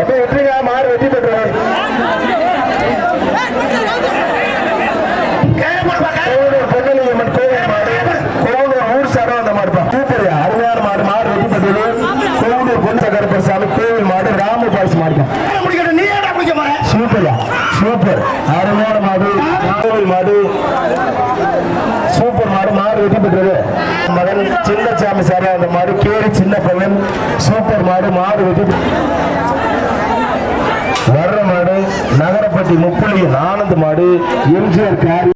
எப்ப வெற்றிக்கா மாறு வெற்றி பெற்றவர் பொன்னலியம்மன் கோவில் மாடு. கோவனூர் ஊர் சாரம் அந்த மாடுப்பா. சூப்பரியா அருமையான மாடு. மாடு வெற்றி பெற்றது. கோவனூர் பொன் சகரப்பர் சாமி கோவில் மாடு. ராம பாய்ஸ் மாடுப்பா சூப்பர். அருமையான மாடு. கோவில் மாடு. சூப்பர் மாடு. மாடு வெற்றி பெற்றது. மகன் சின்ன சாமி சாரா அந்த மாடு. கேரி சின்ன பையன் சூப்பர் மாடு. மாடு வெற்றி பெற்றது. வர்ற மாடு மாடு எம்ஜிஆர்